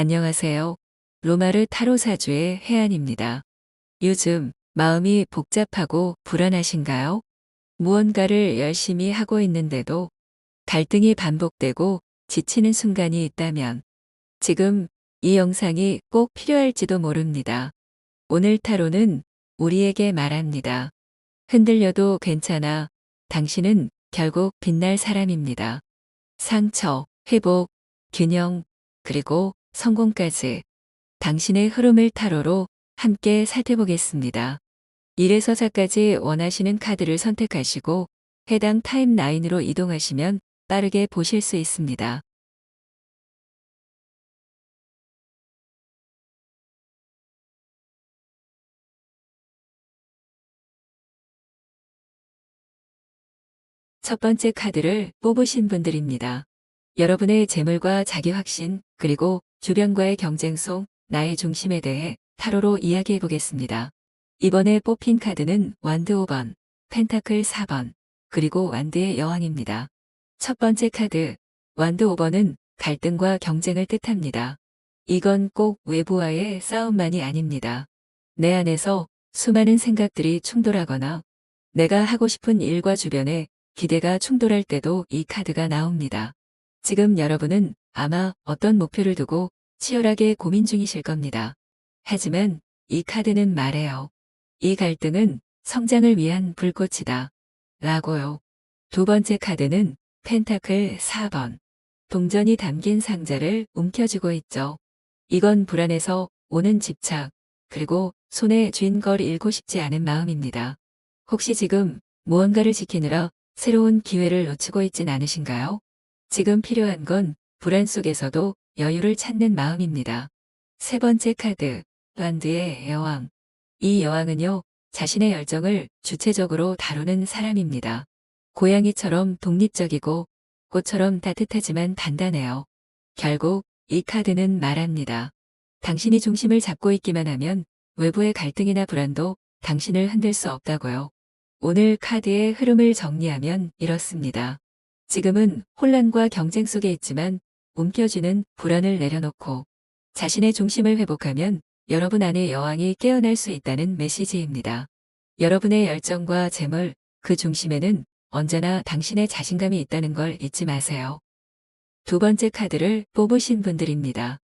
안녕하세요. 로마르 타로 사주의 혜안입니다. 요즘 마음이 복잡하고 불안하신가요? 무언가를 열심히 하고 있는데도 갈등이 반복되고 지치는 순간이 있다면 지금 이 영상이 꼭 필요할지도 모릅니다. 오늘 타로는 우리에게 말합니다. 흔들려도 괜찮아. 당신은 결국 빛날 사람입니다. 상처, 회복, 균형, 그리고 성공까지 당신의 흐름을 타로로 함께 살펴보겠습니다. 1에서 4까지 원하시는 카드를 선택하시고 해당 타임라인으로 이동하시면 빠르게 보실 수 있습니다. 첫 번째 카드를 뽑으신 분들입니다. 여러분의 재물과 자기 확신, 그리고 주변과의 경쟁 속 나의 중심에 대해 타로로 이야기해 보겠습니다. 이번에 뽑힌 카드는 완드 5번, 펜타클 4번, 그리고 완드의 여왕입니다. 첫 번째 카드, 완드 5번은 갈등과 경쟁을 뜻합니다. 이건 꼭 외부와의 싸움만이 아닙니다. 내 안에서 수많은 생각들이 충돌하거나 내가 하고 싶은 일과 주변에 기대가 충돌할 때도 이 카드가 나옵니다. 지금 여러분은 아마 어떤 목표를 두고 치열하게 고민 중이실 겁니다. 하지만 이 카드는 말해요. 이 갈등은 성장을 위한 불꽃이다. 라고요. 두 번째 카드는 펜타클 4번. 동전이 담긴 상자를 움켜쥐고 있죠. 이건 불안해서 오는 집착, 그리고 손에 쥔 걸 잃고 싶지 않은 마음입니다. 혹시 지금 무언가를 지키느라 새로운 기회를 놓치고 있진 않으신가요? 지금 필요한 건 불안 속에서도 여유를 찾는 마음입니다. 세 번째 카드, 란드의 여왕. 이 여왕은요, 자신의 열정을 주체적으로 다루는 사람입니다. 고양이처럼 독립적이고 꽃처럼 따뜻하지만 단단해요. 결국 이 카드는 말합니다. 당신이 중심을 잡고 있기만 하면 외부의 갈등이나 불안도 당신을 흔들 수 없다고요. 오늘 카드의 흐름을 정리하면 이렇습니다. 지금은 혼란과 경쟁 속에 있지만 움켜쥐는 불안을 내려놓고 자신의 중심을 회복하면 여러분 안의 여왕이 깨어날 수 있다는 메시지입니다. 여러분의 열정과 재물, 그 중심에는 언제나 당신의 자신감이 있다는 걸 잊지 마세요. 두 번째 카드를 뽑으신 분들입니다.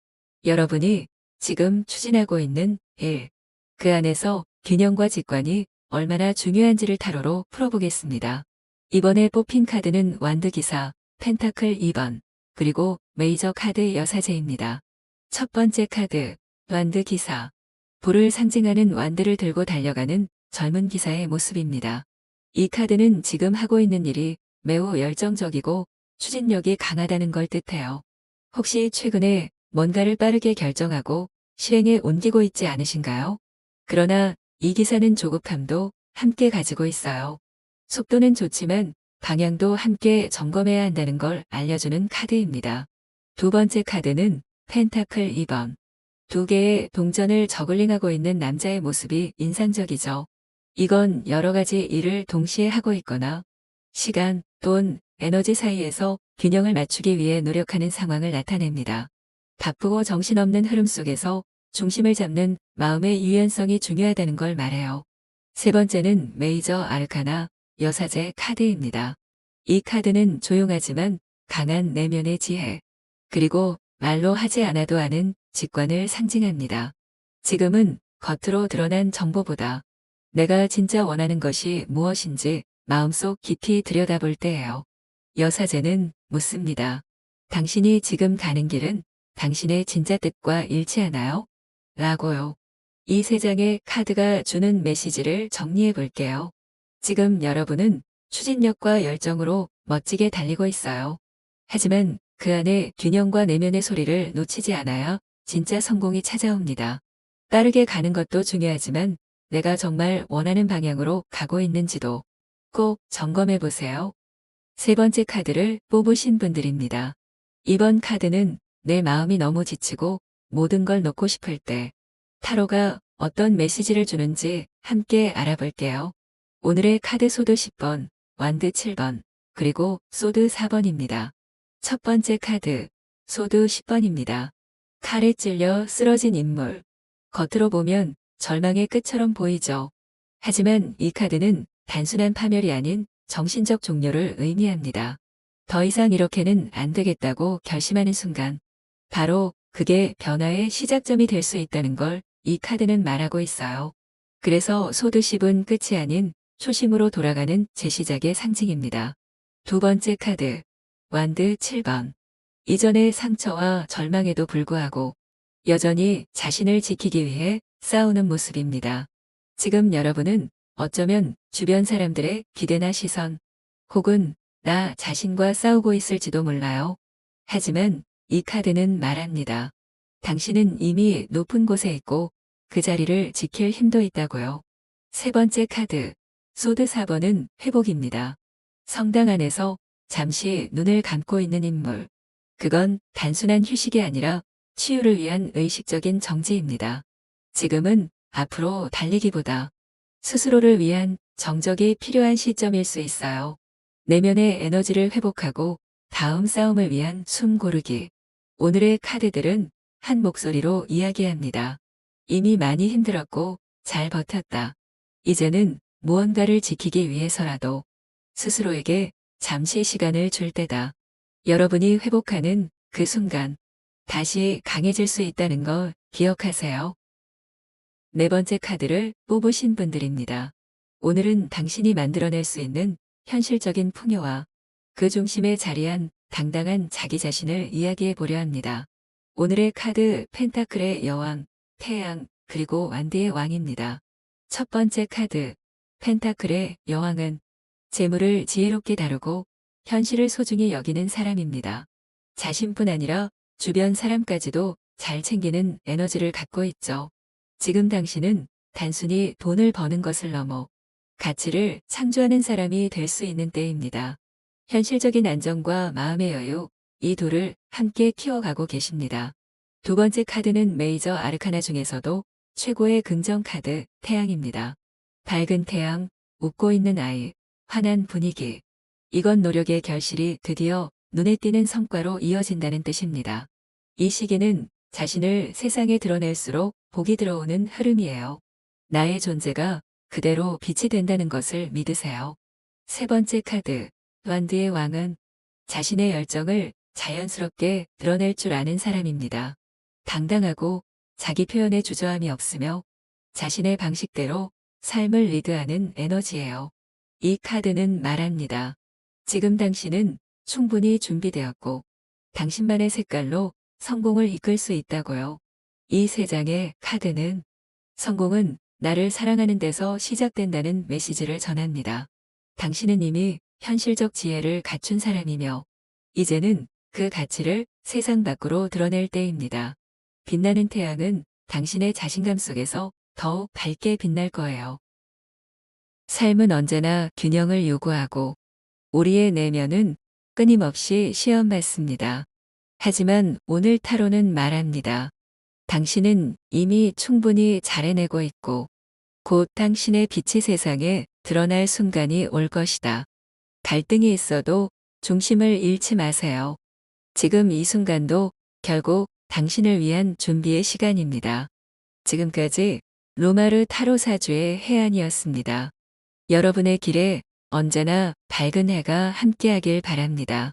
여러분이 지금 추진하고 있는 일, 그 안에서 균형과 직관이 얼마나 중요한지를 타로로 풀어보겠습니다. 이번에 뽑힌 카드는 완드 기사, 펜타클 2번, 그리고 메이저 카드 여사제입니다. 첫 번째 카드, 완드 기사. 불을 상징하는 완드를 들고 달려가는 젊은 기사의 모습입니다. 이 카드는 지금 하고 있는 일이 매우 열정적이고 추진력이 강하다는 걸 뜻해요. 혹시 최근에 뭔가를 빠르게 결정하고 실행에 옮기고 있지 않으신가요? 그러나 이 기사는 조급함도 함께 가지고 있어요. 속도는 좋지만 방향도 함께 점검해야 한다는 걸 알려주는 카드입니다. 두 번째 카드는 펜타클 2번. 두 개의 동전을 저글링하고 있는 남자의 모습이 인상적이죠. 이건 여러 가지 일을 동시에 하고 있거나 시간, 돈, 에너지 사이에서 균형을 맞추기 위해 노력하는 상황을 나타냅니다. 바쁘고 정신없는 흐름 속에서 중심을 잡는 마음의 유연성이 중요하다는 걸 말해요. 세 번째는 메이저 아르카나 여사제 카드입니다. 이 카드는 조용하지만 강한 내면의 지혜, 그리고 말로 하지 않아도 아는 직관을 상징합니다. 지금은 겉으로 드러난 정보보다 내가 진짜 원하는 것이 무엇인지 마음속 깊이 들여다볼 때예요. 여사제는 묻습니다. 당신이 지금 가는 길은 당신의 진짜 뜻과 일치하나요? 라고요. 이 세 장의 카드가 주는 메시지를 정리해 볼게요. 지금 여러분은 추진력과 열정으로 멋지게 달리고 있어요. 하지만 그 안에 균형과 내면의 소리를 놓치지 않아야 진짜 성공이 찾아옵니다. 빠르게 가는 것도 중요하지만 내가 정말 원하는 방향으로 가고 있는지도 꼭 점검해 보세요. 세 번째 카드를 뽑으신 분들입니다. 이번 카드는 내 마음이 너무 지치고 모든 걸 놓고 싶을 때 타로가 어떤 메시지를 주는지 함께 알아볼게요. 오늘의 카드 소드 10번, 완드 7번, 그리고 소드 4번입니다. 첫 번째 카드, 소드 10번입니다. 칼에 찔려 쓰러진 인물. 겉으로 보면 절망의 끝처럼 보이죠. 하지만 이 카드는 단순한 파멸이 아닌 정신적 종료를 의미합니다. 더 이상 이렇게는 안 되겠다고 결심하는 순간, 바로 그게 변화의 시작점이 될 수 있다는 걸 이 카드는 말하고 있어요. 그래서 소드십은 끝이 아닌 초심으로 돌아가는 재시작의 상징입니다. 두 번째 카드, 완드 7번. 이전의 상처와 절망에도 불구하고 여전히 자신을 지키기 위해 싸우는 모습입니다. 지금 여러분은 어쩌면 주변 사람들의 기대나 시선 혹은 나 자신과 싸우고 있을지도 몰라요. 하지만 이 카드는 말합니다. 당신은 이미 높은 곳에 있고 그 자리를 지킬 힘도 있다고요. 세 번째 카드, 소드 4번은 회복입니다. 성당 안에서 잠시 눈을 감고 있는 인물. 그건 단순한 휴식이 아니라 치유를 위한 의식적인 정지입니다. 지금은 앞으로 달리기보다 스스로를 위한 정적이 필요한 시점일 수 있어요. 내면의 에너지를 회복하고 다음 싸움을 위한 숨 고르기. 오늘의 카드들은 한 목소리로 이야기합니다. 이미 많이 힘들었고 잘 버텼다. 이제는 무언가를 지키기 위해서라도 스스로에게 잠시 시간을 줄 때다. 여러분이 회복하는 그 순간 다시 강해질 수 있다는 걸 기억하세요. 네 번째 카드를 뽑으신 분들입니다. 오늘은 당신이 만들어낼 수 있는 현실적인 풍요와 그 중심에 자리한 당당한 자기 자신을 이야기해 보려 합니다. 오늘의 카드 펜타클의 여왕, 태양, 그리고 완드의 왕입니다. 첫 번째 카드 펜타클의 여왕은 재물을 지혜롭게 다루고 현실을 소중히 여기는 사람입니다. 자신뿐 아니라 주변 사람까지도 잘 챙기는 에너지를 갖고 있죠. 지금 당신은 단순히 돈을 버는 것을 넘어 가치를 창조하는 사람이 될 수 있는 때입니다. 현실적인 안정과 마음의 여유, 이 둘을 함께 키워가고 계십니다. 두 번째 카드는 메이저 아르카나 중에서도 최고의 긍정 카드 태양입니다. 밝은 태양, 웃고 있는 아이, 환한 분위기. 이건 노력의 결실이 드디어 눈에 띄는 성과로 이어진다는 뜻입니다. 이 시기는 자신을 세상에 드러낼수록 복이 들어오는 흐름이에요. 나의 존재가 그대로 빛이 된다는 것을 믿으세요. 세 번째 카드, 완드의 왕은 자신의 열정을 자연스럽게 드러낼 줄 아는 사람입니다. 당당하고 자기 표현에 주저함이 없으며 자신의 방식대로 삶을 리드하는 에너지예요. 이 카드는 말합니다. 지금 당신은 충분히 준비되었고 당신만의 색깔로 성공을 이끌 수 있다고요. 이 세 장의 카드는 성공은 나를 사랑하는 데서 시작된다는 메시지를 전합니다. 당신은 이미 현실적 지혜를 갖춘 사람이며 이제는 그 가치를 세상 밖으로 드러낼 때입니다. 빛나는 태양은 당신의 자신감 속에서 더욱 밝게 빛날 거예요. 삶은 언제나 균형을 요구하고 우리의 내면은 끊임없이 시험 받습니다. 하지만 오늘 타로는 말합니다. 당신은 이미 충분히 잘 해내고 있고 곧 당신의 빛이 세상에 드러날 순간이 올 것이다. 갈등이 있어도 중심을 잃지 마세요. 지금 이 순간도 결국 당신을 위한 준비의 시간입니다. 지금까지 로마르 타로 사주의 해안이었습니다. 여러분의 길에 언제나 밝은 해가 함께하길 바랍니다.